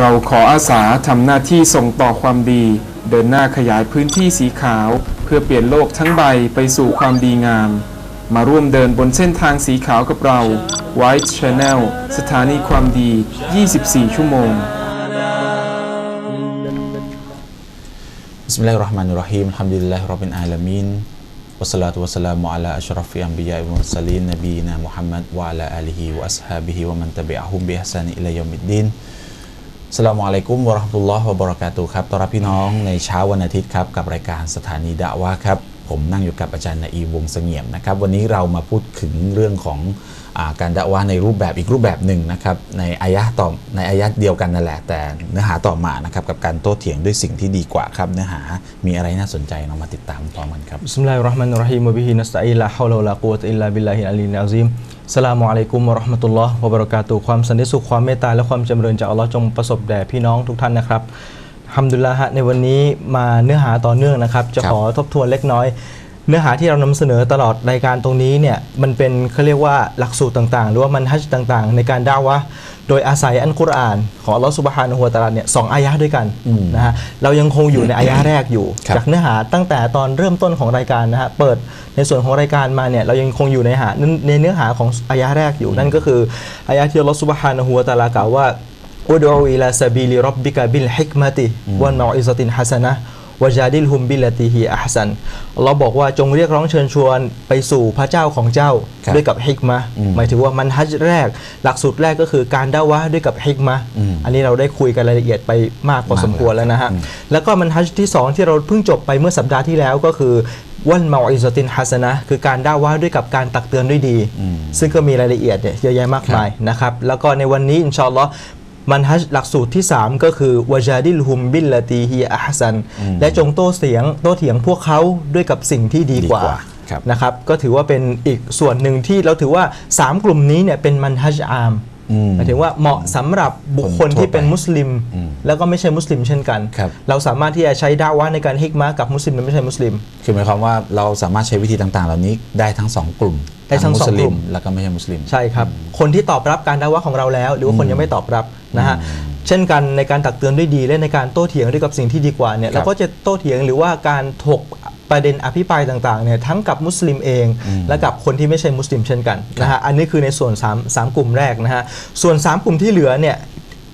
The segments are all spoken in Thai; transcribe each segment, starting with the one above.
เราขออาสาทำหน้าที่ส่งต่อความดี เดินหน้าขยายพื้นที่สีขาว เพื่อเปลี่ยนโลกทั้งใบไปสู่ความดีงาม มาร่วมเดินบนเส้นทางสีขาวกับเรา White Channel สถานีความดี 24 ชั่วโมง Bismillahirrahmanirrahim. Alhamdulillahirabbil alamin. Wassalatu wassalamu ala asyrafil anbiya'i wal mursalin nabiyina Muhammad wa ala alihi wa ashabihi wa man tabi'ahum bi ihsani ila yaumiddin. สลามอะลัยกุมวะราะห์มะตุลลอฮ์วะบะเราะกาตุครับต้อนรับพี่น้องในเช้าวันอาทิตย์ครับ กับรายการสถานีดะวะครับ ผมนั่งอยู่กับอาจารย์นาอีวงเสงี่ยมนะครับ วันนี้เรามาพูดถึงเรื่องของ การดะวะห์ในรูปแบบอีกรูปแบบหนึ่งนะครับในอายะต่อในอายะเดียวกันนั่นแหละ แต่เนื้อหาต่อมานะครับกับการโต้เถียงด้วยสิ่งที่ดีกว่าครับ เนื้อหามีอะไรน่าสนใจเรามาติดตามพร้อมกันครับ Bismillahirrahmanirrahim wa bihi nasta'in la hawla wa la quwwata illa billahi al-aliyyil azim สลามุอะลัยกุมวะราะห์มะตุลลอฮ์วะบะเราะกาตุความสันติสุขความเมตตาและความจำเริญจากอัลลอฮ์จงประสบแด่พี่น้องทุกท่านนะครับฮัมดุลิลละฮะในวันนี้มาเนื้อหาต่อเนื่องนะครับ จะขอทบทวนเล็กน้อย เนื้อหาที่เรานำเสนอตลอดรายการตรงนี้เนี่ยมันเป็นเขาเรียกว่าหลักสูตรต่างๆ หรือว่ามันฮัจญ์ต่างๆ ในการด่าวะห์โดยอาศัยอันกุรอานของอัลลอฮ์ซุบฮานะฮูวะตะอาลาเนี่ยสองอายะห์ด้วยกันนะฮะเรายังคงอยู่ในอายะห์แรกอยู่ครับจากเนื้อหาตั้งแต่ตอนเริ่มต้นของรายการนะฮะเปิดในส่วนของรายการมาเนี่ยเรายังคงอยู่ในหาในเนื้อหาของอายะห์แรกอยู่นั่นก็คืออายะห์ที่อัลลอฮ์ซุบฮานะฮูวะตะอาลากล่าวว่าอุดูอิลาซาบิลิรับบิกะบิลฮิกมะติวันมออิซะตินฮัสนะ วะจาดิลฮุมบิลลติฮิอัฮซันอัลลอฮ์บอกว่าจงเรียกร้องเชิญชวนไปสู่พระเจ้าของเจ้าครับด้วยกับฮิกมะห์อืมหมายถึงว่ามันฮัจญ์แรก หลักสูตรแรกก็คือการด่าวะห์ด้วยกับฮิกมะห์อืมอันนี้เราได้คุยกันรายละเอียดไปมากพอสมควรแล้วนะฮะอืมแล้วก็มันฮัจญ์ที่ 2 ที่เราเพิ่งจบไปเมื่อสัปดาห์ที่แล้วก็คือวันเมาอิซตินฮัสนะห์คือการด่าว่าด้วยกับการตักเตือนด้วยดีอืมซึ่งก็มีรายละเอียดเนี่ยเยอะแยะมากมายนะครับ แล้วก็ในวันนี้อินชาอัลลอฮ์ มันฮัจญ์หลักสูตรที่ 3 ก็คือวะจาดิลฮุมบิลลตีฮีอัฮซันอืมและจงโต้เสียงโต้เถียงพวกเขาด้วยกับสิ่งที่ดีกว่าดีกว่าครับนะครับก็ถือว่าเป็นอีกส่วนหนึ่งที่เราถือว่า 3 กลุ่มนี้เนี่ยเป็นมันฮัจญ์อามอืมหมายถึงว่าเหมาะสำหรับบุคคลคนทั่วที่เป็นไปมุสลิมอืมแล้วก็ไม่ใช่มุสลิมเช่นกันครับเราสามารถที่จะใช้ดาวะห์ในการฮิกมะห์กับมุสลิมและไม่ใช่มุสลิม คือหมายความว่าเราสามารถใช้วิธีต่างๆ เหล่านี้ได้ทั้งสองกลุ่มได้ทั้งมุสองสลิกลุ่มมแล้วก็ไม่ใช่มุสลิม ใช่ครับ คนที่ตอบรับการดาวะห์ของเราแล้ว หรือว่าคนยังไม่ตอบรับ นะฮะเช่นกันในการตักเตือนด้วยดีและในการโต้เถียงด้วยกับสิ่งที่ดีกว่าเนี่ยครับเราก็จะโต้เถียงหรือว่าการถกประเด็นอภิปรายต่างๆเนี่ยทั้งกับมุสลิมเอง และกับคนที่ไม่ใช่มุสลิมเช่นกันนะฮะอันนี้คือในส่วน3 3กลุ่มแรกนะฮะส่วน 3 กลุ่มที่เหลือเนี่ย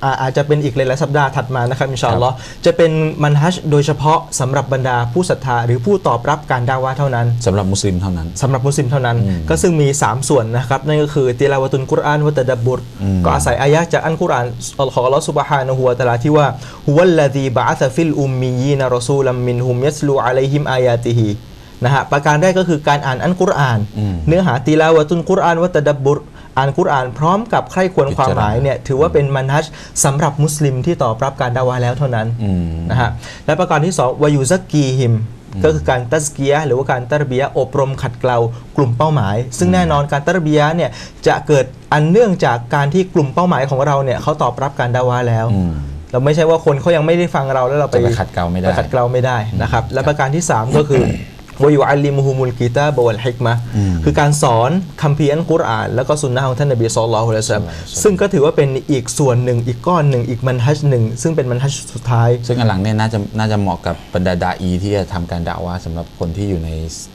อ่าอาจจะเป็นอีกหลายๆสัปดาห์ถัดมานะครับอินชาอัลลอฮ์จะเป็นมันฮัจญ์โดยเฉพาะสำหรับบรรดาผู้ศรัทธา หรือผู้ตอบรับการดาวะห์เท่านั้นสำหรับมุสลิมเท่านั้น สำหรับมุสลิมเท่านั้นอืมก็ซึ่งมี 3 ส่วนนะครับ นั่นก็คือติลาวะตุนกุรอานวะตะดับบุรอืมก็อาศัยอายะห์จากอันกุรอานของอัลลอฮฺซุบฮานะฮูวะตะอาลาที่ว่าฮุวัลลซีบะอะซะฟิลอุมมียีนรอซูลัมมินฮุมยัสลูอะลัยฮิมอายาติฮินะฮะประการแรกก็คือการอ่านอันกุรอานอืมเนื้อหาติลาวะตุนกุรอานวะตะดับบุร อ่านกุรอานพร้อมกับใคร่ควรความหมายเนี่ยถือว่าเป็นมันฮัจญ์สำหรับมุสลิมที่ตอบรับการดาวาแล้วเท่านั้นอืมนะฮะและประการที่สองวายุซักกีฮิมก็คือการตัสเกียะห์หรือว่าการตัรบียะห์อบรมขัดเกลากลุ่มเป้าหมาย ซึ่งแน่นอนการตัรบียะห์เนี่ยจะเกิดอันเนื่องจากการที่กลุ่มเป้าหมายของเราเนี่ยเขาตอบรับการดาวาแล้วอืมเราไม่ใช่ว่าคนเขายังไม่ได้ฟังเราแล้วเราไปจะไปขัดเกลาไม่ได้ปขัดเกลาไม่ได้นะครับ และประการที่ 3 ก็คือ วายุอัลลิมุฮุมุลกิตาบวัลฮิกมะห์อืมคือการสอนคัมภีร์อันกุรอาน แล้วก็สุนนะของท่านนบีศ็อลลัลลอฮุอะลัยฮิวะซัลลัมศ็อลลัลลอฮุอะลัยฮิวะซัลลัมซึ่งก็ถือว่าเป็นอีกส่วนหนึ่งอีกก้อนหนึ่งอีกมันฮัจญ์หนึ่ง ซึ่งเป็นมันฮัจญ์สุดท้าย ซึ่งอันหลังเนี่ยน่าจะน่าจะเหมาะกับบรรดาดาอีที่จะทำการด่าว่าสำหรับคนที่อยู่ใน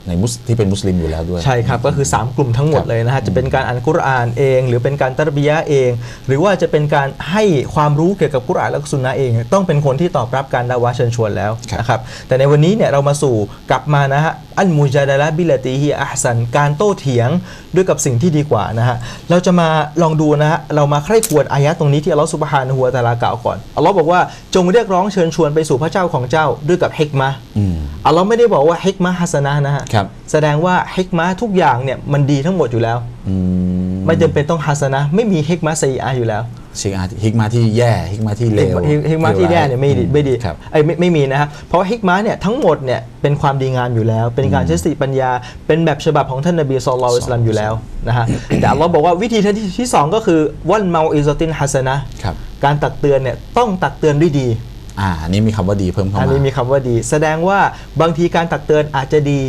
ในมุสที่เป็นมุสลิมอยู่แล้วด้วย ใช่ครับ ก็คือ 3 กลุ่มทั้งหมดครับเลยนะฮะจะเป็นการอ่านกุรอานเอง หรือเป็นการตัรบียะห์เอง หรือว่าจะเป็นการให้ความรู้เกี่ยวกับกุรอานและก็สุนนะห์เอง ต้องเป็นคนที่ตอบรับการดาวะห์เชิญชวนแล้วครับนะครับแต่ในวันนี้เนี่ยเรามาสู่กลับมานะฮะอันมูจาดะละบิลติฮิอัพซันการโต้เถียงด้วยกับสิ่งที่ดีกว่านะฮะเราจะมาลองดูนะฮะเรามาใคร่ควรอายะห์ตรงนี้ที่อัลลอฮฺสุบฮานะฮูวะตะอาลากล่าวก่อนอัลลอฮ์บอกว่าจงเรียกร้องเชิญชวนไปสู่พระเจ้าของเจ้าด้วยกับฮิกมะห์อืมอัลลอฮ์ไม่ได้บอกว่าฮิกมะฮัสนะห์นะฮะครับแสดงว่าฮิกมะทุกอย่างเนี่ยมันดีทั้งหมดอยู่แล้วอืมไม่จำเป็นต้องฮัสนะห์ไม่มีฮิกมะซีอาอยู่แล้ว ชิกอาฮิกมาที่แย่ฮิกมาที่เลวฮิกฮิกมะที่แย่เนี่ยไม่ดีไม่ดีครับไอ้ยไม่ไม่มีนะฮะเพราะว่าฮิกมะเนี่ยทั้งหมดเนี่ยเป็นความดีงามอยู่แล้ว เป็นการใช้สติปัญญา เป็นแบบฉบับของท่านนบีศ็อลลัลลอฮุอะลัยฮิวะซัลลัมอยู่แล้วนะฮะแต่อัลลอฮ์บอกว่าวิธีที่ที่สองก็คือวันเมาอิซอตินฮัสนะห์ครับการตักเตือนเนี่ยต้องตักเตือนด้วยดีอ่าอันนี้มีคำว่าดีเพิ่มเข้าอันมานี้มีคำว่าดี แสดงว่าบางทีการตักเตือนอาจจะดี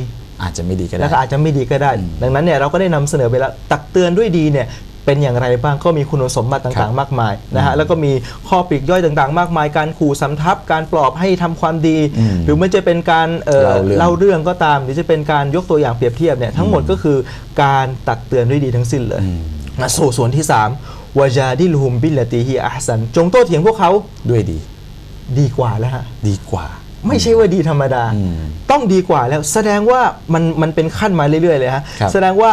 อาจจะไม่ดีก็ได้แล้วก็อาจจะไม่ดีก็ได้ ดังนั้นเนี่ยเราก็ได้นำเสนอไปแล้วตักเตือนด้วยดีเนี่ย เป็นอย่างไรบ้างก็มีคุณสมบัติครัต่างบๆมากมายนะฮะแล้วก็มีข้อปลีกย่อยต่างๆ มากมาย การขู่สำทับการปลอบให้ทำความดีอืมหรือมันจะเป็นการเอ่อเล่าเรื่องเล่าเรื่องก็ตาม หรือจะเป็นการยกตัวอย่างเปรียบเทียบเนี่ยทั้งหมดก็คือการตักเตือนด้วยดีทั้งสิ้นเลยอืมมาสู่ส่วนที่3วาจาดิลฮุมบิลลติฮิอัพสันจงโต้เถียงพวกเขาด้วยดี ดีกว่าแล้วฮะดีกว่าไม่ใช่ว่าดีธรรมดาอืมต้องดีกว่าแล้ว แสดงว่ามันมันเป็นขั้นมาเรื่อยๆเลยฮะครับแสดงว่า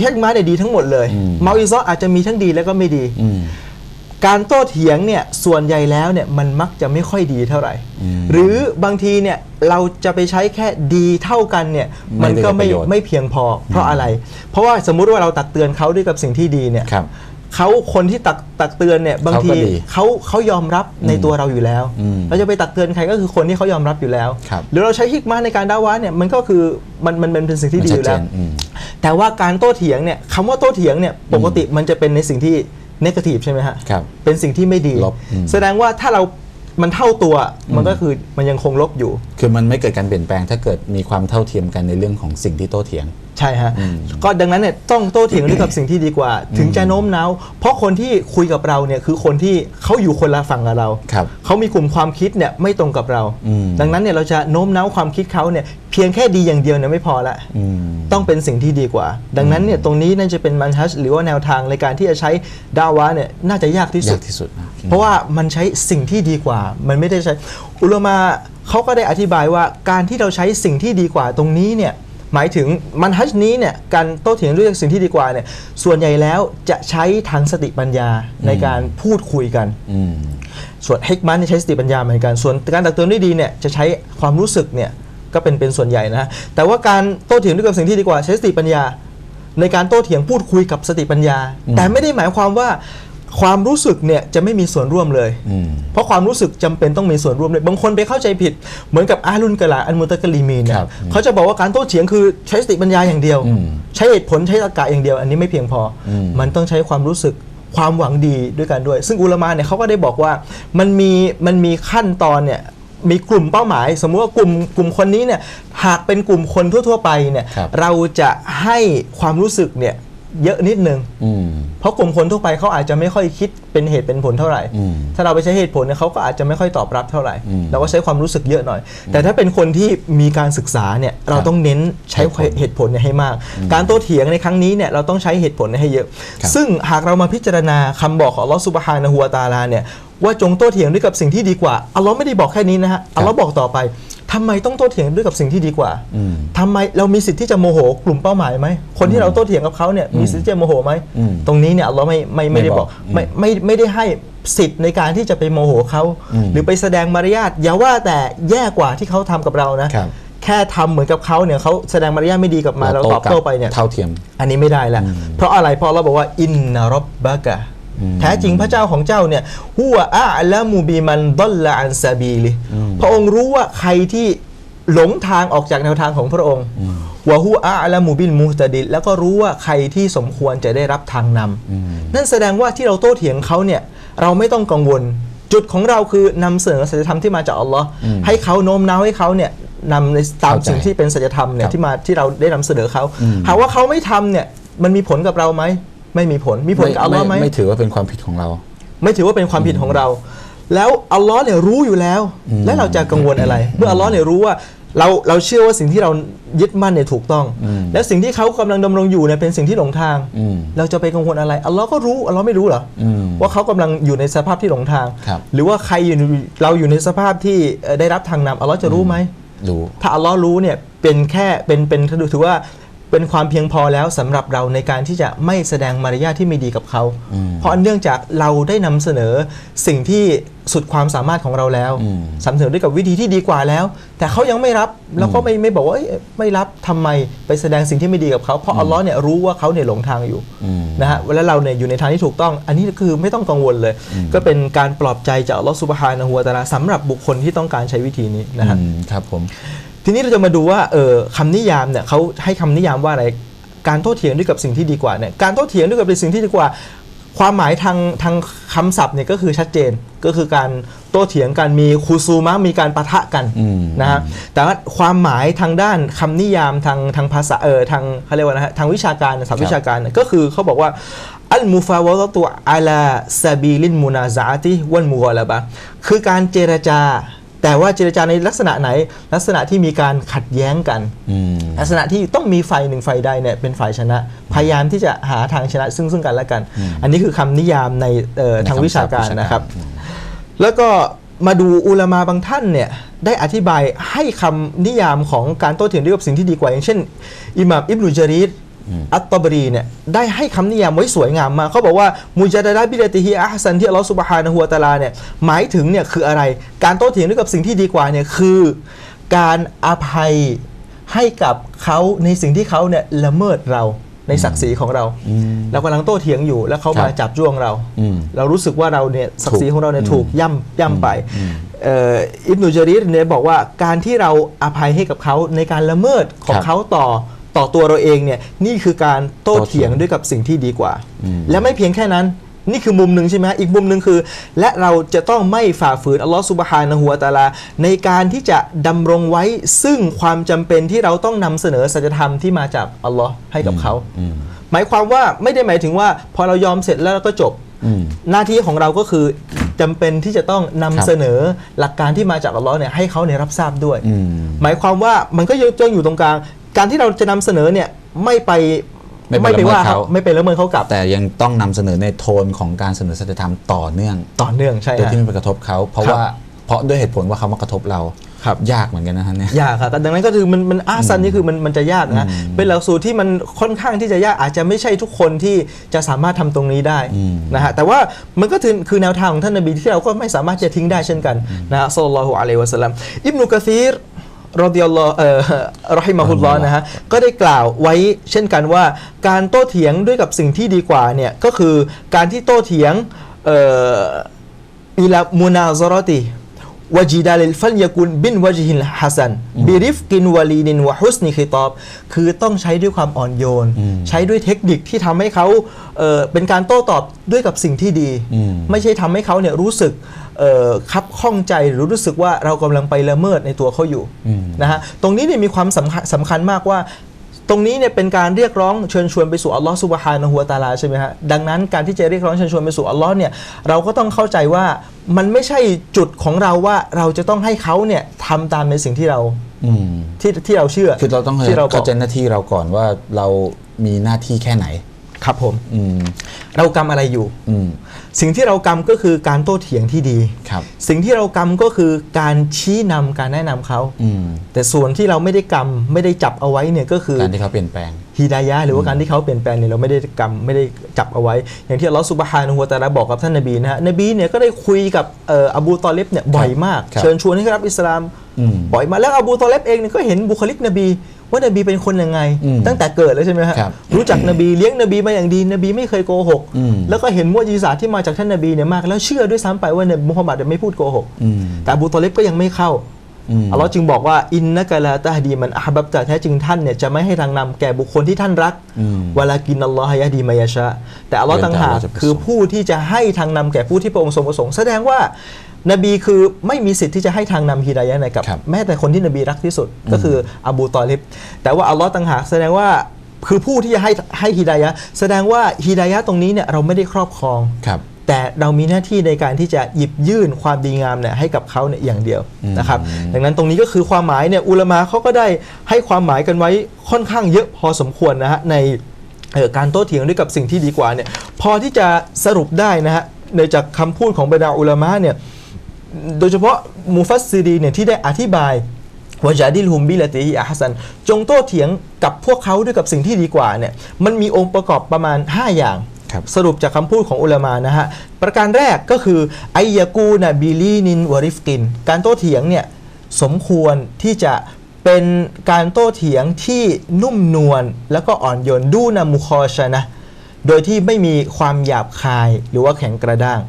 เฮกมาเนี่ยดีทั้งหมดเลยอืมเมาอิซออาจจะมีทั้งดีแล้วก็ไม่ดีอืมการโต้เถียงเนี่ยส่วนใหญ่แล้วเนี่ยมันมักจะไม่ค่อยดีเท่าไหร่อืมหรือบางทีเนี่ยเราจะไปใช้แค่ดีเท่ากันเนี่ยไม่มันได้ก็ไม่ประโยชน์ไม่เพียงพอเพราะอะไร เพราะว่าสมมุติว่าเราตักเตือนเขาด้วยกับสิ่งที่ดีเนี่ยครับ เขาคนที่ตักตักเตือนเนี่ยบางทีเขาก็ดีเขาเขายอมรับในตัวเราอยู่แล้วอืมเราจะไปตักเตือนใครก็คือคนที่เขายอมรับอยู่แล้วครับหรือเราใช้ฮิกมาในการด่าวะเนี่ยมันก็คือมันมันมันเป็นสิ่งที่ดีอยู่แล้วมันชัดเจนอืมแต่ว่าการโต้เถียงเนี่ยคำว่าโต้เถียงเนี่ยปกติมันจะเป็นในสิ่งที่นกาทีฟใช่ไหมฮะครับเป็นสิ่งที่ไม่ดีลบอืมแสดงว่าถ้าเรามันเท่าตัวมันก็คือมันยังคงลบอยู่ คือมันไม่เกิดการเปลี่ยนแปลงถ้าเกิดมีความเท่าเทียมกันในเรื่องของสิ่งที่โต้เถียง ใช่ฮะอืมก็ดังนั้นเนี่ยต้องโต้เถียงด้วยกับสิ่งที่ดีกว่า ถึงจะโน้มน้าว เพราะคนที่คุยกับเราเนี่ยคือคนที่เขาอยู่คนละฝั่งกับเรา ครับเขามีกลุ่มความคิดเนี่ยไม่ตรงกับเรา อืม ดังนั้นเนี่ยเราจะโน้มน้าวความคิดเขาเนี่ยเพียงแค่ดีอย่างเดียวเนี่ยไม่พอละ อืม ต้องเป็นสิ่งที่ดีกว่า ดังนั้นเนี่ยตรงนี้น่าจะเป็นมันทัชหรือว่าแนวทางในการที่จะใช้ดาวะเนี่ยน่าจะยากที่สุยาดกที่สุดนะ เพราะว่ามันใช้สิ่งที่ดีกว่า มันไม่ได้ใช้ อุลามาเขาก็ได้อธิบายว่าการที่เราใช้สิ่งที่ดีกว่าตรงนี้เนี่ย หมายถึงมันฮัจนี้เนี่ยการโต้เถียงด้วยสิ่งที่ดีกว่าเนี่ยส่วนใหญ่แล้วจะใช้ทางสติปัญญาในการพูดคุยกันอืมส่วนฮิกมันเนี่ยใช้สติปัญญาเหมือนกัน ส่วนการตักเตือนด้วยดีเนี่ยจะใช้ความรู้สึกเนี่ยก็เป็นเป็นส่วนใหญ่นะฮะแต่ว่าการโต้เถียงด้วยกับสิ่งที่ดีกว่าใช้สติปัญญา ในการโต้เถียงพูดคุยกับสติปัญญา แต่ไม่ได้หมายความว่า ความรู้สึกเนี่ยจะไม่มีส่วนร่วมเลยอืมเพราะความรู้สึกจำเป็นต้องมีส่วนร่วมเลยบางคนไปเข้าใจผิดเหมือนกับอาลุนกะลาอันมุตะกะลีมีนเนี่ยครับเขาจะบอกว่าการโต้เถียงคือใช้สติปัญญาอย่างเดียวอืมใช้เหตุผลใช้ตรรกะอย่างเดียว อันนี้ไม่เพียงพออมมันต้องใช้ความรู้สึกความหวังดีด้วยกันด้วย ซึ่งอุลามาเนี่ยเขาก็ได้บอกว่ามันมีมันมีขั้นตอนเนี่ยมีกลุ่มเป้าหมาย สมมุติว่ากลุ่มกลุ่มคนนี้เนี่ยหากเป็นกลุ่มคนทั่ว ๆ ไปเนี่ยครับเราจะให้ความรู้สึกเนี่ย เยอะนิดนึงอืมเพราะกลุ่มคนทั่วไปเขาอาจจะไม่ค่อยคิดเป็นเหตุเป็นผลเท่าไหร่อืมถ้าเราไปใช้เหตุผลเนี่ยเขาก็อาจจะไม่ค่อยตอบรับเท่าไหร่อืมเราก็ใช้ความรู้สึกเยอะหน่อย แต่ถ้าเป็นคนที่มีการศึกษาเนี่ยเราต้องเน้นใช้เหตุผลเหตุผลเนี่ยให้มาก การโต้เถียงในครั้งนี้เนี่ยเราต้องใช้เหตุผลให้เยอะครับซึ่งหากเรามาพิจารณาคำบอกของอัลลอฮฺสุบฮานะฮูวะตะอาลาเนี่ยว่าจงโต้เถียงด้วยกับสิ่งที่ดีกว่าอัลลอฮ์ไม่ได้บอกแค่นี้นะฮะอัลลอฮ์บอกต่อไป ทำไมต้องโต้เถียงด้วยกับสิ่งที่ดีกว่าอืมทำไมเรามีสิทธิ์ที่จะโมโหกลุ่มเป้าหมายไหมคนที่เราโต้เถียงกับเขาเนี่ยมีสิทธิ์ที่จะโมโหไหมอืมตรงนี้เนี่ยอัลลอฮ์ไม่ไม่ไม่ได้ไม่บบออกกไม่ไม่ไม่ได้ให้สิทธิ์ในการที่จะไปโมโหเขาอืมหรือไปแสดงมารยาทอย่าว่าแต่แย่กว่าที่เขาทำกับเรานะครับแค่ทำเหมือนกับเขาเนี่ยเขาแสดงมารยาทไม่ดีกลับมาเราตอบโต้ไปเนี่ยเท่าเทียม อันนี้ไม่ได้แล้วเพราะอะไรเพราะเราบอกว่าอินนารบบะกะอืม แท้จริงพระเจ้าของเจ้าเนี่ยหัวอะละมูบีมันดอลละอันซาบีลิอืมพระองค์รู้ว่าใครที่หลงทางออกจากแนวทางของพระองค์วะฮูอะละมูบินมูตดิลแล้วก็รู้ว่าใครที่สมควรจะได้รับทางนำอืมนั่นแสดงว่าที่เราโต้เถียงเขาเนี่ยเราไม่ต้องกังวล จุดของเราคือนำเสนอสัจธรรมที่มาจากอัลลอฮ์อืมให้เขาโน้มน้าวให้เขาเนี่ยนำในตามเข้าใจสิ่งที่เป็นสัจธรรมเนี่คยรับที่มาที่เราได้นำเสนอเขาอืมหากว่าเขาไม่ทำเนี่ยมันมีผลกับเราไหม ไม่มีผลมีผลกับอัลลอฮ์ไหมไม่ถือว่าเป็นความผิดของเรา ไม่ถือว่าเป็นความผิดของเรา แล้วอัลลอฮ์เนี่ยรู้อยู่แล้วอืมและเราจะกังวลอะไร เมื่ออัลลอฮ์เนี่ยรู้ว่าเราเราเชื่อว่าสิ่งที่เรายึดมั่นเนี่ยถูกต้องอืมและสิ่งที่เขากำลังดำรงอยู่เนี่ยเป็นสิ่งที่หลงทางอืมเราจะไปกังวลอะไรอัลลอฮ์ก็รู้อัลลอฮ์ไม่รู้เหรออืมว่าเขากำลังอยู่ในสภาพที่หลงทางครับหรือว่าใครอยู่เราอยู่ในสภาพที่เอ่อได้รับทางนำอัลลอฮ์จะรู้ไหมรู้ถ้าอัลลอฮ์รู้เนี่ยเป็นแค่เป็นเป็นถือว่า เป็นความเพียงพอแล้วสำหรับเราในการที่จะไม่แสดงมารยาทที่ไม่ดีกับเขาอืมเพราะเนื่องจากเราได้นำเสนอสิ่งที่สุดความสามารถของเราแล้วอืมสำเสนอด้วยกับวิธีที่ดีกว่าแล้ว แต่เขายังไม่รับเราก็ไม่ไม่บอกว่าเอ้ยไม่รับทำไมไปแสดงสิ่งที่ไม่ดีกับเขาเพราะอัลลอฮ์เนี่ยรู้ว่าเขาเนี่ยหลงทางอยู่อืมนะฮะเวลาเราเนี่ยอยู่ในทางที่ถูกต้อง อันนี้คือไม่ต้องกังวลเลย ก็เป็นการปลอบใจจากอัลลอฮ์ซุบฮานะฮูวะตะอาลาสำหรับบุคคลที่ต้องการใช้วิธีนี้นะฮะอืมครับผม ทีนี้เราจะมาดูว่าเออคำนิยามเนี่ยเขาให้คำนิยามว่าอะไรการโต้เถียงด้วยกับสิ่งที่ดีกว่าเนี่ยการโต้เถียงด้วยกับสิ่งที่ดีกว่า ความหมายทางทางคำศัพท์เนี่ยก็คือชัดเจนก็คือการโต้เถียงกันมีคูซูมะมีการปะทะกันอืมนะฮะแต่ว่าความหมายทางด้านคำนิยามทางทางภาษาเออทางเขาเรียกว่านะฮะทางวิชาการศัพท์วิชาการเนี่ยก็คือเขาบอกว่าอัลมุฟาวะตตุอาลาซาบีลินมุนาซาติวัลมุกอลาบะคือการเจรจา แต่ว่าเจรจาในลักษณะไหน ลักษณะที่มีการขัดแย้งกันอืมลักษณะที่ต้องมีฝ่ายหนึ่งฝ่ายใดเนี่ยเป็นฝ่ายชนะ พยายามที่จะหาทางชนะซึ่งซึ่งกันและกัน อันนี้คือคำนิยามในเอ่อในทางวิชาการคำศัพท์วิชาการนะครับอืมแล้วก็มาดูอุลามาบางท่านเนี่ยได้อธิบายให้คำนิยามของการโต้เถียงด้วยกับสิ่งที่ดีกว่า อย่างเช่น อิหม่ามอิบนุจารีด อัตตบรีเนี่ยได้ให้คำนิยามไว้สวยงามมากเขาบอกว่ามุจาดะดะบิดะติฮิอัพซันที่อัลลอฮฺสุบฮานะฮูวะตะอาลาเนี่ยหมายถึงเนี่ยคืออะไร การโต้เถียงด้วยกับสิ่งที่ดีกว่าเนี่ยคือ การอภัยให้กับเขาในสิ่งที่เขาเนี่ยละเมิดเราในศักดิ์ศรีของเราอืมเรากำลังโต้เถียงอยู่ แล้วเขามาครับจับจ้วงเราอืมเรารู้สึกว่าเราเนี่ยศักดิ์ศรีของเราเนี่ยอืมถูกย่ำย่ำไปอืมเอ่ออิบนุจารีรเนี่ยบอกว่าการที่เราอภัยให้กับเขาในการละเมิดของครับเขาต่อ ต่อตัวเราเองเนี่ยนี่คือการโต้โต้เถีเถียยงงด้วยกับสิ่งที่ดีกว่าอืมและไม่เพียงแค่นั้น นี่คือมุมหนึ่งใช่ไหมอีกมุมหนึ่งคือ และเราจะต้องไม่ฝ่าฝืนอัลลอฮฺสุบฮานะฮูวะตะอาลา ในการที่จะดำรงไว้ซึ่งความจำเป็นที่เราต้องนำเสนอสัจธรรมที่มาจากอัลลอฮ์ให้กับเขาอืมหมายความว่าไม่ได้หมายถึงว่า พอเรายอมเสร็จแล้วเราก็จบอืมหน้าที่ของเราก็คือจำเป็นที่จะต้องนำครับเสนอหลักการที่มาจากอัลลอฮ์เนี่ยให้เขาเนี่ยรับทราบด้วยอืมหมายความว่ามันก็ยังอยู่ตรงกลาง การที่เราจะนำเสนอเนี่ยไม่ไปไม่ไปไปว่าละเมิดเขาไม่ไปละเมิดเขากลับ แต่ยังต้องนำเสนอในโทนของการเสนอสัจธรรมต่อเนื่อง ต่อเนื่องใช่โดยฮะที่ไม่ไปกระทบเขาเพราะครับว่าเพราะด้วยเหตุผลว่าเขามากระทบเราครับยากเหมือนกันนะฮะเนี่ยยากครับดังนั้นก็คือมันมันอาซันนี่คือมันมันจะยากนะอืมเป็นหลักสูตรที่มันค่อนข้างที่จะยากอาจจะไม่ใช่ทุกคนที่จะสามารถทำตรงนี้ได้อืมนะฮะแต่ว่ามันก็คือคือแนวทางของท่านนบีที่เราก็ไม่สามารถจะทิ้งได้เช่นกันนะฮะศ็อลลัลลอฮุอะลัยฮิวะสัลลัมอิบนุกะซีร รอดิยัลลอฮ์เอ่อรอฮิมาฮุลลอฮ์นะฮะก็ได้กล่าวไว้เช่นกันว่าการโต้เถียงด้วยกับสิ่งที่ดีกว่าเนี่ยก็คือการที่โต้เถียงเอ่ออิลามูนาซารติ วจิดาลิลฟัลยกุนบินวจฮิลฮัสันบิริฟกินวลีนินวะฮุสนิคิตอบ คือต้องใช้ด้วยความอ่อนโยนอืมใช้ด้วยเทคนิคที่ทำให้เขาเอ่อเป็นการโต้ตอบด้วยกับสิ่งที่ดีอืมไม่ใช่ทำให้เขาเนี่ยรู้สึกเอ่อคับข้องใจหรือรู้สึกว่าเรากำลังไปละเมิดในตัวเขาอยู่อืมนะฮะตรงนี้เนี่ยมีความสำคัญสำคัญมากว่าตรงนี้เนี่ยเป็นการเรียกร้องเชิญชวนไปสู่อัลลอฮ์ซุบฮานะฮูวะตะอาลาใช่ไหมฮะดังนั้นการที่จะเรียกร้องเชิญชวนไปสู่อัลลอฮ์เนี่ยเราก็ต้องเข้าใจว่า มันไม่ใช่จุดของเราว่าเราจะต้องให้เขาเนี่ยทำตามในสิ่งที่เราอืมที่ที่เราเชื่อคือเราต้องที่เราบเข้าอกใจหน้าที่เราก่อนว่าเรามีหน้าที่แค่ไหน ครับผม อืม เรากำอะไรอยู่ อืม สิ่งที่เรากำก็คือการโต้เถียงที่ดี ครับสิ่งที่เรากำก็คือการชี้นำการแนะนำเขา อืมแต่ส่วนที่เราไม่ได้กำไม่ได้จับเอาไว้เนี่ยก็คือ การที่เขาเปลี่ยนแปลง ฮิดายะห์หรือว่าการที่เขาเปลี่ยนแปลงเนี่ยเราไม่ได้กำไม่ได้จับเอาไว้ อย่างที่อัลลอฮฺสุบฮานะฮูวะตะอาลาบอกกับท่านนบีนะฮะนบีเนี่ยก็ได้คุยกับเอ่ออบูตอเลบเนี่ยบ่อยมาก ครับเชิญชวนให้เขารับอิสลามอืม บ่อยมากแล้วอบูตอเลบเองเนี่ยก็เห็นบุคลิกนบี ว่านบีเป็นคนยังไงอืมตั้งแต่เกิดเลยใช่ไหมฮะครับรู้จักนบีเลี้ยงนบีมาอย่างดีนบีไม่เคยโกหกอืมแล้วก็เห็นมุอญิซาที่มาจากท่านนบีเนี่ยมาก แล้วเชื่อด้วยซ้ำไปว่านบีมุฮัมมัดเนี่ยไม่พูดโกหกอืมแต่อบูตอเลบก็ยังไม่เข้าอืมอัลลอฮ์จึงบอกว่าอินนะกะลาตะฮดีมันอาบับแต่แท้จริงท่านเนี่ยจะไม่ให้ทางนำแก่บุคคลที่ท่านรักอืมวะลากินอัลลอฮฺยะดีมายาชะแต่อัลลอฮ์เว้นแต่ต่างหากอัลลอฮ์จะประสงค์คือผู้ที่จะให้ทางนำแก่ผู้ที่พระองค์ทรงประสงค์แสดงว่า นบีคือไม่มีสิทธิ์ที่จะให้ทางนำฮิดายะห์ในกับครับ แม้แต่คนที่นบีรักที่สุดก็คืออบูตอลิบแต่ว่าอัลลอฮ์ต่างหากแสดงว่าคือผู้ที่จะให้ให้ฮิดายะห์แสดงว่าฮิดายะห์ตรงนี้เนี่ยเราไม่ได้ครอบครองครับแต่เรามีหน้าที่ในการที่จะหยิบยื่นความดีงามเนี่ยให้กับเขาเนี่ยอย่างเดียวอืมนะครับ ดังนั้นตรงนี้ก็คือความหมายเนี่ยอุลามะเขาก็ได้ให้ความหมายกันไว้ค่อนข้างเยอะพอสมควรนะฮะในเอ่อการโต้เถียงด้วยกับสิ่งที่ดีกว่าเนี่ยพอที่จะสรุปได้นะฮะในจากคำพูดของบรรดาอุลามะเนี่ย โดยเฉพาะมูฟัสซิรีเนี่ยที่ได้อธิบายวะจาดิลฮุมบิลติฮิอัพซันจงโต้เถียงกับพวกเขาด้วยกับสิ่งที่ดีกว่าเนี่ยมันมีองค์ประกอบประมาณ 5 อย่างครับสรุปจากคำพูดของอุลามานะฮะ ประการแรกก็คือไอยากูนะบิลีนินวริฟกิน การโต้เถียงเนี่ยสมควรที่จะเป็นการโต้เถียงที่นุ่มนวลแล้วก็อ่อนโยนดูนามุคอชนะ โดยที่ไม่มีความหยาบคายหรือว่าแข็งกระด้าง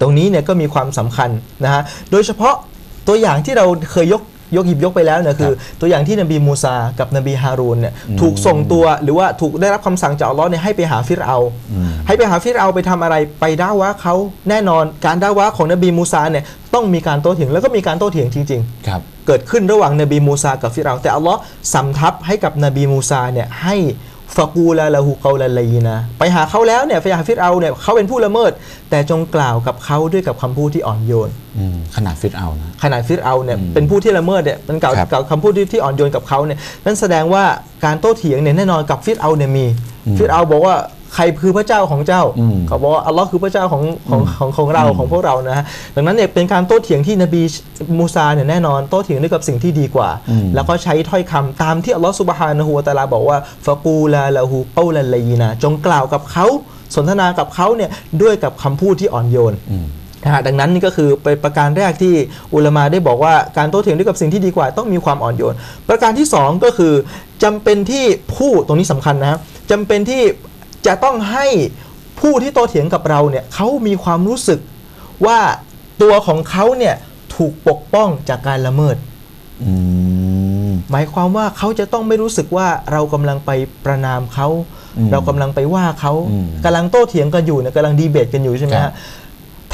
ตรงนี้เนี่ยก็มีความสำคัญนะฮะโดยเฉพาะตัวอย่างที่เราเคยยกยกหยิบยกไปแล้วเนี่ยคือ ตัวอย่างที่นบีมูซากับนบีฮารูนเนี่ยถูกส่งตัวหรือว่าถูกได้รับคำสั่งจากอัลลอฮ์เนี่ยให้ไปหาฟิรเอาอืมให้ไปหาฟิรเอาไปทำอะไรไปด่าวะเขาแน่นอนการด่าวะของนบีมูซาเนี่ยต้องมีการโต้เถียงแล้วก็มีการโต้เถียงจริงๆครับเกิดขึ้นระหว่างนบีมูซากับฟิรเอาแต่อัลลอฮ์สำทับให้กับนบีมูซาเนี่ยให้ ฟะกูลาละหูเกาลาลีนะไปหาเขาแล้วเนี่ยไปหาฟิรเอาเนี่ยเขาเป็นผู้ละเมิด แต่จงกล่าวกับเขาด้วยกับคำพูดที่อ่อนโยนอืมขนาดฟิตเอานะขนาดฟิรเอาเนี่ยอืมเป็นผู้ที่ละเมิดเนี่ยมันกล่าวครับกล่าวคำพูดที่ที่อ่อนโยนกับเขาเนี่ยนั่นแสดงว่าการโต้เถียงเนี่ยแน่นอนกับฟิรเอาเนี่ยมีอืมฟิรเอาบอกว่า ใครคือพระเจ้าของเจ้าอืมเขาบอกว่าอัลลอฮ์คือพระเจ้าของของของของเราอืมของพวกเรานะฮะดังนั้นเนี่ยเป็นการโต้เถียงที่นบีมูซาเนี่ยแน่นอนโต้เถียงด้วยกับสิ่งที่ดีกว่าอืมแล้วก็ใช้ถ้อยคำตามที่อัลลอฮ์สุบฮานะฮูวะตะอาลาบอกว่าฟะกูลาละหูเกาลันลีนะจงกล่าวกับเขาสนทนากับเขาเนี่ยด้วยกับคำพูดที่อ่อนโยนอืมนะฮะดังนั้นนี่ก็คือเป็นประการแรกที่อุลามาได้บอกว่าการโต้เถียงด้วยกับสิ่งที่ดีกว่า ต้องมีความอ่อนโยน ประการที่สองก็คือจำเป็นที่ผู้ตรงนี้สำคัญนะครับจำเป็นที่ จะต้องให้ผู้ที่โต้เถียงกับเราเนี่ยเขามีความรู้สึกว่าตัวของเขาเนี่ยถูกปกป้องจากการละเมิดอืมหมายความว่าเขาจะต้องไม่รู้สึกว่าเรากำลังไปประนามเขาอืมเรากำลังไปว่าเขาอืมกำลังโต้เถียงกันอยู่เนี่ยกำลังดีเบตกันอยู่ใช่ไหมครัฮะบ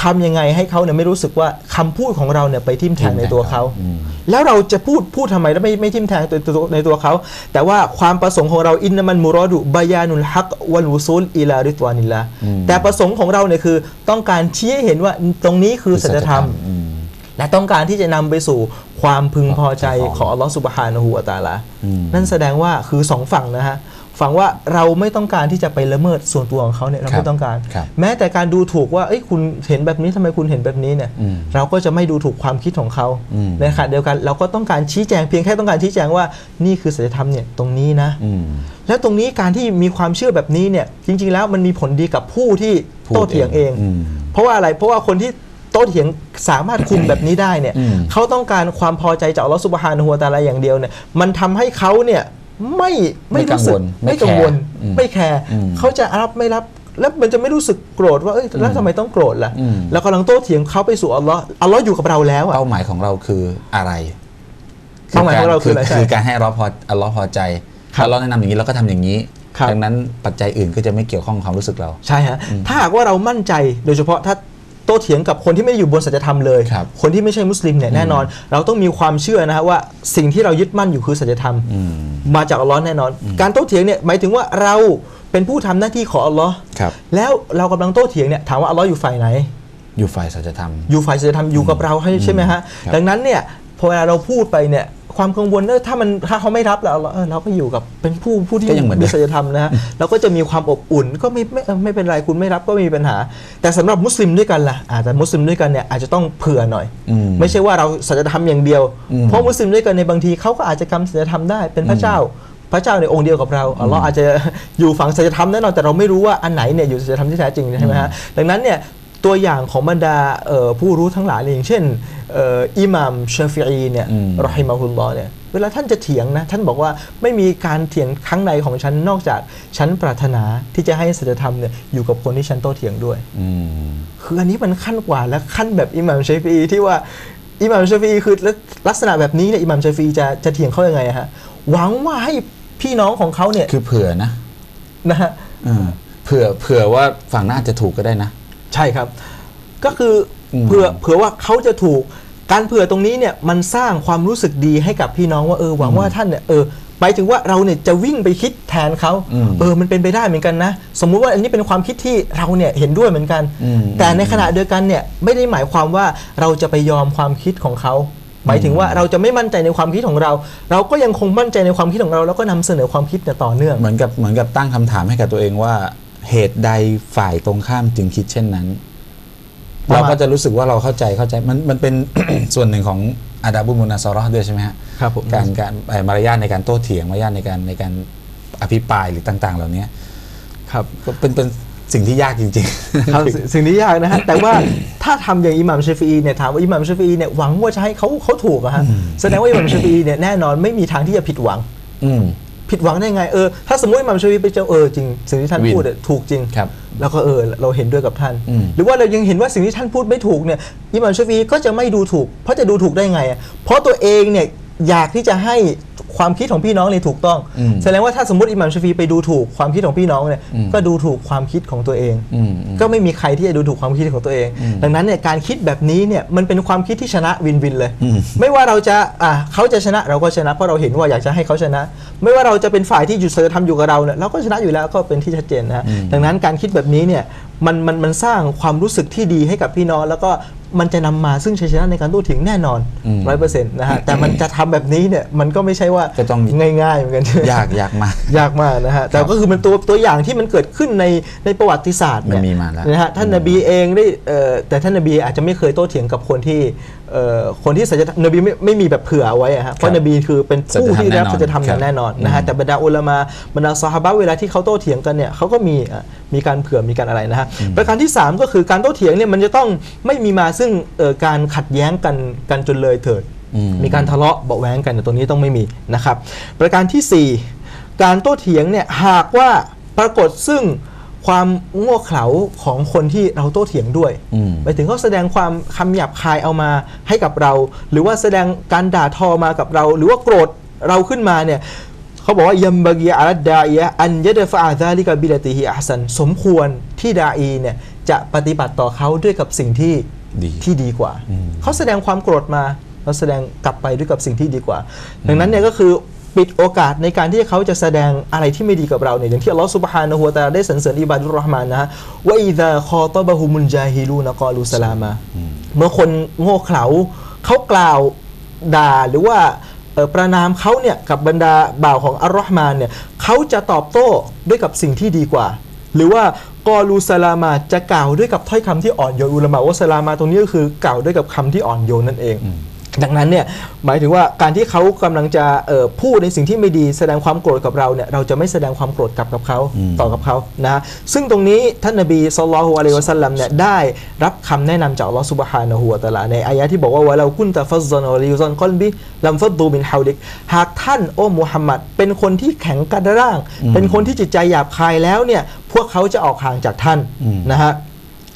ทำยังไงให้เขาเนี่ยไม่รู้สึกว่าคำพูดของเราเนี่ยไปทิ่มแทงในตัวเขาอืมแล้วเราจะพูดพูดทำไมแล้วไม่ไม่ทิ่มแทงตัวตัวในตัวเขา แต่ว่าความประสงค์ของเราอินนามันมุรอดุบายานุลฮักวัลวุซูลอิลาริตวานิลละอืมแต่ประสงค์ของเราเนี่ยคือต้องการชี้ให้เห็นว่าตรงนี้คือสัจธรรมอืมและต้องการที่จะนำไปสู่ความพึงพอใจของของอัลลอฮฺสุบฮานะฮูวะตะอาลาอืมนั่นแสดงว่าคือสองฝั่งนะฮะ ฝั่งว่าเราไม่ต้องการที่จะไปละเมิดส่วนตัวของเขาเนี่ยเราครับไม่ต้องการครับแม้แต่การดูถูกว่าเอ้ยคุณเห็นแบบนี้ทำไมคุณเห็นแบบนี้เนี่ยอืมเราก็จะไม่ดูถูกความคิดของเขาอืมในขณะเดียวกันเราก็ต้องการชี้แจงเพียงแค่ต้องการชี้แจงว่านี่คือศีลธรรมเนี่ยตรงนี้นะอืมแล้วตรงนี้การที่มีความเชื่อแบบนี้เนี่ยจริง ๆ แล้วมันมีผลดีกับผู้ที่พูดโต้เถียงเองอืมเพราะว่าอะไรเพราะว่าคนที่โต้เถียงสามารถคุมแบบนี้ได้เนี่ยอืมเขาต้องการความพอใจจากอัลลอฮฺสุบฮานะฮูวะตะอาลาอย่างเดียวเนี่ยมันทำให้เขาเนี่ย ไม่ไม่รู้สึกังวลไม่ไม่กังวลแคร์อืมไม่แคร์อืมเขาจะรับไม่รับแล้วมันจะไม่รู้สึกโกรธว่าเอ้ยแล้วทำไมต้องโกรธล่ะอืมแล้วกำลังโต้เถียงเขาไปสู่อัลลอฮ์อัลลอฮ์อยู่กับเราแล้วอะเป้าหมายของเราคืออะไรเป้าหมายของเราคืออะไรใช่คือการให้อัลเลอฮ์พออัลเลอฮ์พอใจครับถ้าเราแนะนำอย่างนี้เราก็ทำอย่างนี้ครับดังนั้นปัจจัยอื่นก็จะไม่เกี่ยวข้องกับความรู้สึกเรา ใช่ฮะถ้าหากว่าเรามั่นใจโดยเฉพาะถ้า โต้เถียงกับคนที่ไม่ได้อยู่บนสัจธรรมเลย ครับคนที่ไม่ใช่มุสลิมเนี่ยแน่นอน เราต้องมีความเชื่อนะฮะว่าสิ่งที่เรายึดมั่นอยู่คือสัจธรรมอืมมาจากอัลลอฮ์แน่นอน การโต้เถียงเนี่ยหมายถึงว่าเราเป็นผู้ทำหน้าที่ของอัลลอฮ์ครับ แล้วเรากำลังโต้เถียงเนี่ยถามว่าอัลลอฮ์อยู่ฝ่ายไหน อยู่ฝ่ายสัจธรรม อยู่ฝ่ายสัจธรรมอยู่กับเราให้ใช่ไหมฮะครับดังนั้นเนี่ยพอเวลาเราพูดไปเนี่ย ความกังวลเออถ้ามันถ้าเขาไม่รับเราเออเราก็อยู่กับเป็นผู้ผู้ที่ก็ยังเหมือนเดิมีมสัจธรรมนะฮะเราก็จะมีความอบอุ่นก็ไม่ไม่เออไม่เป็นไรคุณไม่รับก็ไม่มีปัญหา แต่สำหรับมุสลิมด้วยกันล่ะอาจจะมุสลิมด้วยกันเนี่ยอาจจะต้องเผื่อหน่อย อืม ไม่ใช่ว่าเราสัจธรรมอย่างเดียวอืมเพราะมุสลิมด้วยกันในบางทีเขาก็อาจจะกำสัจธรรมได้เป็นพระเจ้า พระเจ้าในองค์เดียวกับเราอัลลอฮ์อาจจะอยู่ฝั่งสัจธรรมแน่นอนแต่เราไม่รู้ว่าอันไหนเนี่ยอยู่สัจธรรมที่แท้จริงใช่ไหมฮะดังนั้นเนี่ย ตัวอย่างของบรรดาเอ่อผู้รู้ทั้งหลายเนี่ยอย่างเช่นเอ่ออิหม่ามชาฟิอีเนี่ยอืมรอฮิมาฮุลลอฮ์เนี่ยเวลาท่านจะเถียงนะท่านบอกว่าไม่มีการเถียงครั้งใดของฉันนอกจากฉันปรารถนาที่จะให้สัจธรรมเนี่ยอยู่กับคนที่ฉันโต้เถียงด้วยอืมคืออันนี้มันขั้นกว่าและขั้นแบบอิหม่ามชาฟีอีที่ว่าอิหม่ามชาฟีอีคือลักษณะแบบนี้เนี่ยอิหม่ามชาฟีอีจะจะเถียงเขายังไงอะฮะหวังว่าให้พี่น้องของเขาเนี่ยคือเผื่อนะนะฮะเออเผื่อเผื่อว่าฝั่งหน้าจะถูกก็ได้นะ ใช่ครับ ก็คืออมเผื่อเผื่อว่าเขาจะถูกการเผื่อตรงนี้เนี่ยมันสร้างความรู้สึกดีให้กับพี่น้องว่าเออหวังว่าท่านเนี่ยเออหมายถึงว่าเราเนี่ยจะวิ่งไปคิดแทนเขาอืมเออมันเป็นไปได้เหมือนกันนะ สมมุติว่าอันนี้เป็นความคิดที่เราเนี่ยเห็นด้วยเหมือนกันอืมแต่ในขณะเดียวกันเนี่ยไม่ได้หมายความว่าเราจะไปยอมความคิดของเขาหมายถึงว่าเราจะไม่มั่นใจในความคิดของเรา เราก็ยังคงมั่นใจในความคิดของเรา แล้วก็นำเสนอความคิดเนี่ยต่อเนื่องเหมือนกับเหมือนกับตั้งคำถามให้กับตัวเองว่า เหตุใดฝ่ายตรงข้ามจึงคิดเช่นนั้นประมาณเราก็จะรู้สึกว่าเราเข้าใจเข้าใจมันมันเป็นส่วนหนึ่งของอาดาบุมุนาซอรอด้วยใช่ไหมฮะครับผมการการเอ่อมารยาทในการโต้เถียงมารยาทในการในการอภิปรายหรือต่าง ๆ เหล่านี้ครับก็เป็นเป็นสิ่งที่ยากจริงๆครับสิ่งสิ่งที่ยากนะฮะแต่ว่าถ้าทำอย่างอิหม่ามชาฟีอีเนี่ยถามว่าอิหม่ามชาฟีอีเนี่ยหวังว่าจะให้เขาเขาถูกอะฮะแสดงว่าอิหม่ามชาฟีอีเนี่ยแน่นอนไม่มีทางที่จะผิดหวังอืม ผิดหวังได้ไงเออถ้าสมมติอิหม่ามชาฟีอีไปเจอเออจริง สิ่งที่ท่านวินพูดเนี่ยถูกจริงครับแล้วก็เออเราเห็นด้วยกับท่านอืมหรือว่าเรายังเห็นว่าสิ่งที่ท่านพูดไม่ถูกเนี่ยอิหม่ามชาฟีอีก็จะไม่ดูถูก เพราะจะดูถูกได้ไงอะเพราะตัวเองเนี่ย อยากที่จะให้ความคิดของพี่น้องเนี่ยถูกต้องอืมแสดงว่าถ้าสมมติอิหม่ามชาฟีไปดูถูกความคิดของพี่น้องเนี่ยอืมก็ดูถูกความคิดของตัวเองอืมอืมก็ไม่มีใครที่จะดูถูกความคิดของตัวเองอืมดังนั้นเนี่ยการคิดแบบนี้เนี่ยมันเป็นความคิดที่ชนะวินวินเลยอืมไม่ว่าเราจะอะเขาจะชนะเราก็ชนะเพราะเราเห็นว่าอยากจะให้เขาชนะ ไม่ว่าเราจะเป็นฝ่ายที่อยู่เสอทำอยู่กับเราเนี่ยเราก็ชนะอยู่แล้วก็เป็นที่ชัดเจนนะฮะอืมดังนั้นการคิดแบบนี้เนี่ยมันมันมันสร้างความรู้สึกที่ดีให้กับพี่น้องแล้วก็ มันจะนำมาซึ่งชัยชนะในการโต้เถียงแน่นอนอืมร้อยเปอร์เซ็นต์นะฮะแต่มันจะทำแบบนี้เนี่ยมันก็ไม่ใช่ว่าก็ต้องง่ายๆเหมือนกันยากยากมากยากมากนะฮะแต่ก็คือมันตัวตัวอย่างที่มันเกิดขึ้นในในประวัติศาสตร์เนี่ยมันมีมาแล้วนะฮะท่านนบีเองได้เอ่อแต่ท่านนบีอาจจะไม่เคยโต้เถียงกับคนที่เอ่อ คนที่สัจธรรมนบีไม่ไม่มีแบบเผื่อเอาไว้อะฮะเพราะนบีคือเป็นผู้ที่รับสัจธรรมอย่างแน่นอนนะฮะแต่บรรดาอุลามะบรรดาซอฮาบะห์เวลาที่เขาโต้เถียงกันเนี่ยเขาก็มีอะมีการเผื่อมีการอะไรนะฮะประการที่ 3 ก็คือการโต้เถียงเนี่ยมันจะต้องไม่มีมาซึ่งเอ่อการขัดแย้งกันกันจนเลยเถิดอืมมีการทะเลาะเบาะแว้งกันแต่ตรงนี้ต้องไม่มีนะครับ ประการทีสี่ 4 การโต้เถียงเนี่ยหากว่าปรากฏซึ่ง ความโง่เขลาของคนที่เราโต้เถียงด้วยอืมหมายถึงเขาแสดงความคำหยาบคายเอามาให้กับเรา หรือว่าแสดงการด่าทอมากับเรา หรือว่าโกรธเราขึ้นมาเนี่ยเขาบอกว่ายัมบากีอารัดดาอียะอันยะดฟะอาซาลิกาบิลติฮิอัสันสมควรที่ดาอีเนี่ยจะปฏิบัติต่อเขาด้วยกับสิ่งที่ดีที่ดีกว่าอืมเขาแสดงความโกรธมาเราแสดงกลับไปด้วยกับสิ่งที่ดีกว่า ดังนั้นเนี่ยก็คือ ปิดโอกาสในการที่เขาจะแสดงอะไรที่ไม่ดีกับเราเนี่ยอย่างที่อัลลอฮฺสุบฮานะฮูวะตะอาลาได้สรรเสริญอิบาดุรเราะห์มานนะฮะว่าอิซาคอตบะฮุมุลจาฮิลูนะกอลูสลามาเมื่อคนโง่เขลาเขากล่าวด่าหรือว่าเอ่อประนามเขาเนี่ยกับบรรดาบ่าวของอัลลอฮ์มานเนี่ยเขาจะตอบโต้ด้วยกับสิ่งที่ดีกว่า หรือว่ากอลูสลามาจะกล่าวด้วยกับถ้อยคำที่อ่อนโยนอุลามะว่าสลามาตรงนี้ก็คือกล่าวด้วยกับคำที่อ่อนโยนนั่นเอง ดังนั้นเนี่ยหมายถึงว่าการที่เขากำลังจะเอ่อพูดในสิ่งที่ไม่ดีแสดงความโกรธกับเราเนี่ยเราจะไม่แสดงความโกรธกลับกับเขาอืมต่อกับเขานะซึ่งตรงนี้ท่านนบีศ็อลลัลลอฮุอะลัยฮิวะสัลลัมเนี่ยได้รับคำแนะนำจากอัลลอฮฺซุบฮานะฮูวะตะอาลาในอายะที่บอกว่าวะเรากุนตะฟัซซอนวะลิยุซอนกอลบิลัมฟัดดูมินฮาวลิกหากท่านโอ้มุฮัมมัดเป็นคนที่แข็งกระด้าง เป็นคนที่จิตใจหยาบคายแล้วเนี่ยพวกเขาจะออกห่างจากท่านอืมนะฮะ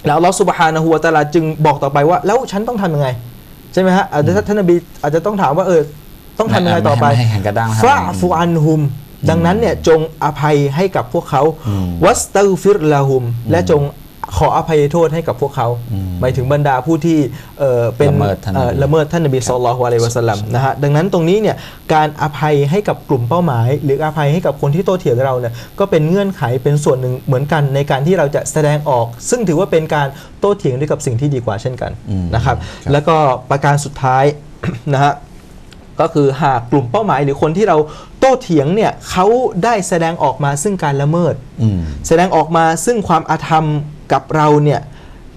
แล้วอัลลอฮฺสุบฮานะฮูวะตะอาลาจึงบอกต่อไปว่าแล้วฉันต้องทำยังไง ใช่ไหมฮะอาจจะท่านนบีอาจจะต้องถามว่าเออต้องทำยังไงต่อไปไม่ให้แข่งกระด้างนะครับฟาฟูอันฮุม ดังนั้นเนี่ยจงอภัยให้กับพวกเขาอืมวัสตัฟิรลาฮุม และจง ขออภัยโทษให้กับพวกเขาอืมหมายถึงบรรดาผู้ที่เอ่อเป็นละเมิดท่านนบีเอ่อละเมิดท่านนบีศ็อลลัลลอฮุอะลัยฮิวะสัลลัมนะฮะดังนั้นตรงนี้เนี่ยการอภัยให้กับกลุ่มเป้าหมาย หรืออภัยให้กับคนที่โต้เถียงเราเนี่ยก็เป็นเงื่อนไขเป็นส่วนหนึ่งเหมือนกันในการที่เราจะแสดงออก ซึ่งถือว่าเป็นการโต้เถียงด้วยกับสิ่งที่ดีกว่าเช่นกันอืมนะครับครับแล้วก็ประการสุดท้ายนะฮะก็คือหากกลุ่มเป้าหมายหรือคนที่เราโต้เถียงเนี่ยเขาได้แสดงออกมาซึ่งการละเมิดอืมแสดงออกมาซึ่งความอาธรรม กับเราเนี่ย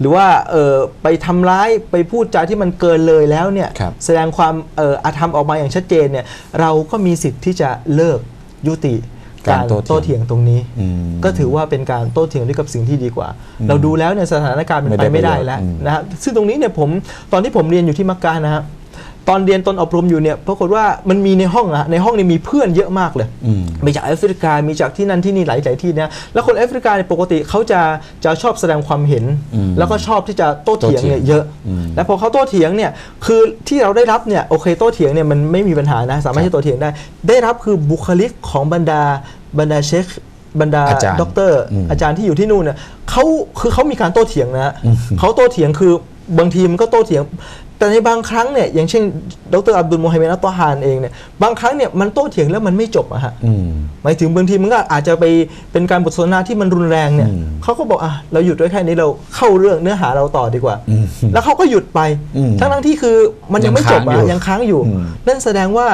หรือว่าเออไปทำร้ายไปพูดจาที่มันเกินเลยแล้วเนี่ยครับแสดงความเอออาธรรมออกมาอย่างชัดเจนเนี่ยเราก็มีสิทธิ์ที่จะเลิกยุติการโต้เถียงตรงนี้อืมก็ถือว่าเป็นการโต้เถียงด้วยกับสิ่งที่ดีกว่าอืมเราดูแล้วเนี่ยสถานการณ์มันไม่ไปได้ไม่ได้ประโยชน์แล้วอืมนะฮะซึ่งตรงนี้เนี่ยผมตอนที่ผมเรียนอยู่ที่มักกะนะฮะ ตอนเรียนตอนอบรมอยู่เนี่ยปรากฏว่ามันมีในห้องอะในห้องนี่มีเพื่อนเยอะมากเลยอืมมีจากแอฟริกามีจากที่นั่นที่นี่หลายๆที่นะแล้วคนแอฟริกาเนี่ยปกติเขาจะจะชอบแสดงความเห็นอืมแล้วก็ชอบที่จะโต้เถียงเนี่ยโต้เถียงเยอะอืมแล้วพอเขาโต้เถียงเนี่ยคือที่เราได้รับเนี่ยโอเคโต้เถียงเนี่ยมันไม่มีปัญหานะสามารถที่จะโต้เถียงได้ ได้รับคือบุคลิกของบรรดาบรรดาเชคบรรดาอาจารย์ด็อกเตอร์อืมอาจารย์ที่อยู่ที่นู่นเนี่ยเขาคือเขามีการโต้เถียงนะฮะอืมเขาโต้เถียงคือบางทีมันก็โต้เถียง แต่ในบางครั้งเนี่ยอย่างเช่น ดรอับดุลโมฮัมเหม็ดอัตตอฮานเองเนี่ยบางครั้งเนี่ยมันโต้เถียงแล้วมันไม่จบอะฮะอืมหมายถึงบางทีมันก็อาจจะไปเป็นการบทสนทนาที่มันรุนแรงเนี่ยอืมเขาก็บอกอะเราหยุดไว้แค่นี้เราเข้าเรื่องเนื้อหาเราต่อดีกว่าอืมแล้วเขาก็หยุดไปอืมทั้งทั้งๆที่คือมันยังไม่จบยังค้างอยู่อะยังค้างอยู่อืมนั่นแสดงว่า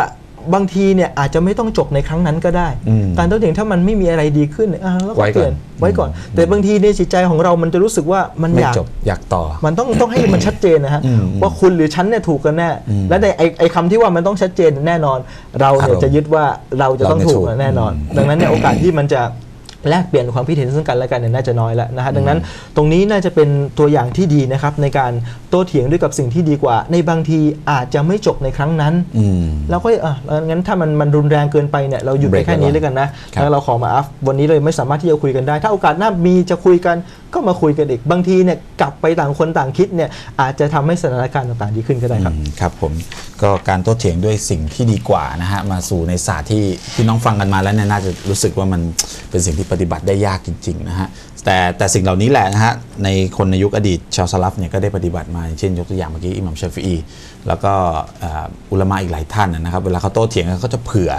บางทีเนี่ยอาจจะไม่ต้องจบในครั้งนั้นก็ได้ อืมการโต้เถียงถ้ามันไม่มีอะไรดีขึ้นเนี่ยอะเราก็ไว้ก่อน เปลี่ยนไว้ก่อนอืมแต่บางทีในจิตใจของเรามันจะรู้สึกว่ามันไม่อยาก จบอยากต่อ มันต้องต้องให้มันชัดเจนนะฮะอืมว่าคุณหรือฉันเนี่ยถูกกันแน่ อืมและในไอไอคำที่ว่ามันต้องชัดเจนแน่นอน เราเนี่ยอารมณ์จะยึดว่าเราจะต้องเราเนี่ยถูกถูกแน่นอนอืมดังนั้นเนี่ยโอกาสที่มันจะ แลกเปลี่ยนความคิดเห็นซึ่งกันและกันเนี่ยน่าจะน้อยแล้วนะฮะดังนั้นตรงนี้น่าจะเป็นตัวอย่างที่ดีนะครับในการโต้เถียงด้วยกับสิ่งที่ดีกว่า ในบางทีอาจจะไม่จบในครั้งนั้นอืมเราก็อะงั้นถ้ามันมันรุนแรงเกินไปเนี่ยเราหยุดไปเบรกแค่นี้ไว้ก่อนเลยกันนะครับแล้วเราขอมาอัฟวันนี้เลยไม่สามารถที่จะคุยกันได้ ถ้าโอกาสหน้ามีจะคุยกัน ก็มาคุยกันอีกบางทีเนี่ยกลับไปต่างคนต่างคิดเนี่ยอาจจะทำให้สถานการณ์ต่างๆดีขึ้นก็ได้ครับครับผมก็การโต้เถียงด้วยสิ่งที่ดีกว่านะฮะมาสู่ในศาสตร์ที่ที่น้องฟังกันมาแล้วเนี่ยน่าจะรู้สึกว่ามันเป็นสิ่งที่ปฏิบัติได้ยากจริงๆนะฮะแต่แต่สิ่งเหล่านี้แหละนะฮะในคนในยุคอดีตชาวสลับเนี่ยก็ได้ปฏิบัติมาเช่นยกตัวอย่างเมื่อกี้อิหมัมชาฟีอีแล้วก็อุลามะอีกหลายท่านนะครับเวลาเขาโต้เถียงเขาจะเผื่อ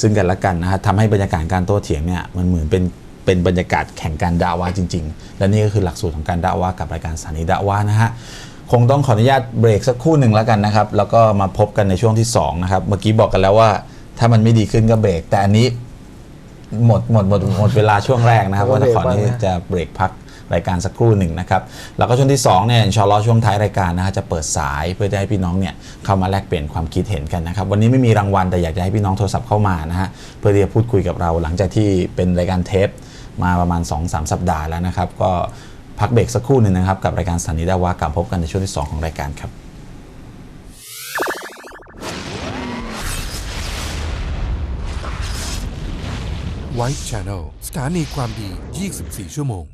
ซึ่งกันและกันนะฮะทำให้บรรยากาศการโต้เถียงเนี่ยมันเหมือนเป็น เป็นบรรยากาศแข่งการด่าวาจริง ๆ และนี่ก็คือหลักสูตรของการด่าวากับรายการสถานีด่าวานะฮะคงต้องขออนุญาตเบรกสักครู่หนึ่งแล้วกันนะครับ แล้วก็มาพบกันในช่วงที่2นะครับ เมื่อกี้บอกกันแล้วว่า ถ้ามันไม่ดีขึ้นก็เบรก แต่อันนี้หมดหมดหมดหมดเวลาช่วงแรกนะครับว่าจะขอที่บ้างนะจะเบรกพักรายการสักครู่หนึ่งนะครับ แล้วก็ช่วงที่2เนี่ยชอลลอฮ์ช่วงท้ายรายการนะฮะจะเปิดสายเพื่อจะให้พี่น้องเนี่ยเข้ามาแลกเปลี่ยนความคิดเห็นกันนะครับ วันนี้ไม่มีรางวัลแต่อยากจะให้พี่น้องโทรศัพท์เข้ามานะฮะเพื่อที่จะพูดคุยกับเราหลังจากที่เป็นรายการเทป มาประมาณ 2-3 สัปดาห์แล้วนะครับ ก็พักเบรกสักครู่หนึ่งนะครับ กับรายการสถานีดาวากลับพบกันในช่วงที่สองของรายการครับ White Channel สถานีความดี 24 ชั่วโมง